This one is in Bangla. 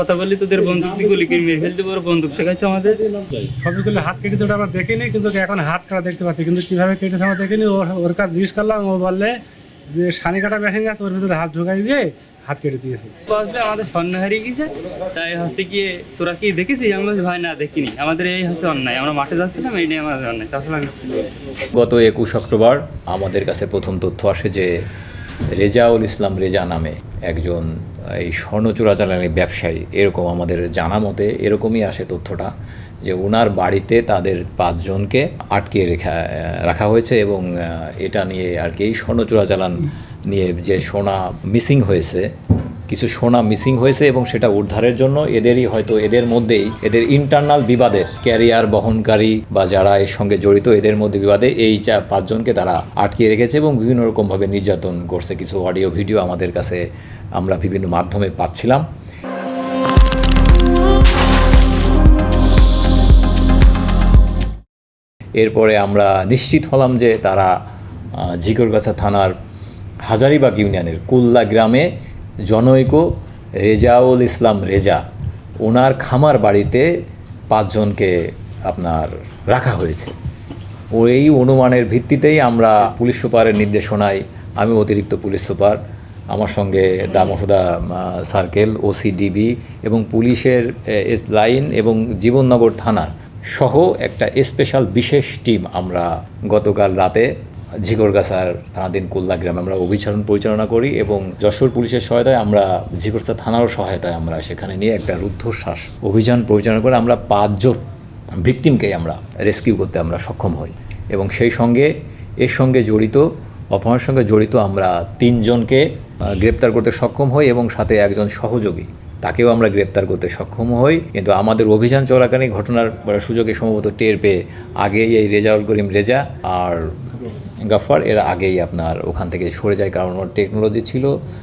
কথা বলি তোদের বন্দুক দিয়ে গুলি করে মেরে ফেলতে পারো বন্দুক দেখাইতো আমাদের। সবগুলো হাত কেটে ওটা আমরা দেখিনি কিন্তু এখন হাত কাটা দেখতে পাচ্ছি। কিন্তু কীভাবে কেটেছে আমরা দেখিনি। ওর ওর কাছে জিজ্ঞেস করলাম ও বললে যে সানি কাটা মেশিন আছে ওর ভিতরে হাত ঢুকাই দিয়ে হাত কেটে দিয়েছে। বলছে আমাদের স্বর্ণ হারিয়ে গেছে। তাই হচ্ছে কি তোরা কি দেখেছিস? আমি ভাই না দেখিনি। আমাদের এই হচ্ছে অন্যায়। আমরা মাঠে যাচ্ছিলাম এই নিয়ে আমাদের অন্যায়। আমি গত একুশ অক্টোবর আমাদের কাছে প্রথম তথ্য আসে যে রেজাউল ইসলাম রেজা নামে একজন, এই স্বর্ণ চোরাচালানি ব্যবসায়ী। এরকম আমাদের জানা মতে এরকমই আসে তথ্যটা, যে ওনার বাড়িতে তাদের পাঁচজনকে আটকে রেখা, রাখা হয়েছে এবং এটা নিয়ে আর কি এই স্বর্ণ চোরাচালান নিয়ে যে সোনা মিসিং হয়েছে কিছু সোনা মিসিং হয়েছে এবং সেটা উদ্ধারের জন্য এদেরই হয়তো এদের মধ্যেই এদের ইন্টারনাল বিবাদের ক্যারিয়ার বহনকারী বা যারা এর সঙ্গে জড়িত এদের মধ্যে বিবাদে এই চা পাঁচজনকে তারা আটকে রেখেছে এবং বিভিন্ন রকমভাবে নির্যাতন করছে। কিছু অডিও ভিডিও আমাদের কাছে আমরা বিভিন্ন মাধ্যমে পাচ্ছিলাম। এরপরে আমরা নিশ্চিত হলাম যে তারা আহ, ঝিকরগাছা থানার হাজারিবাগ ইউনিয়নের কুল্লা গ্রামে জনৈক রেজাউল ইসলাম রেজা, ওনার খামার বাড়িতে পাঁচজনকে আপনার রাখা হয়েছে। ও এই অনুমানের ভিত্তিতেই আমরা পুলিশ সুপারের নির্দেশনায়, আমি অতিরিক্ত পুলিশ সুপার, আমার সঙ্গে দামোহদা সার্কেল, ওসিডিবি এবং পুলিশের লাইন এবং জীবননগর থানার সহ একটা স্পেশাল বিশেষ টিম আমরা গতকাল রাতে ঝিকরগাছার থানাধীন কুল্লা গ্রামে আমরা অভিযান পরিচালনা করি এবং যশোর পুলিশের সহায়তায় আমরা ঝিকরগাছা থানারও সহায়তায় আমরা সেখানে নিয়ে একটা রুদ্ধশ্বাস অভিযান পরিচালনা করে আমরা পাঁচজন ভিকটিমকেই আমরা রেস্কিউ করতে আমরা সক্ষম হই এবং সেই সঙ্গে এর সঙ্গে জড়িত, অপহরণের সঙ্গে জড়িত আমরা তিনজনকে গ্রেপ্তার করতে সক্ষম হই এবং সাথে একজন সহযোগী, তাকেও আমরা গ্রেপ্তার করতে সক্ষম হই। কিন্তু আমাদের অভিযান চলাকালীন ঘটনার সুযোগে সম্ভবত টের পেয়ে আগেই এই রেজাউল করিম রেজা আর গাফার এর আগেই আপনার ওখান থেকে সরে যায় কারণ ওর টেকনোলজি ছিল।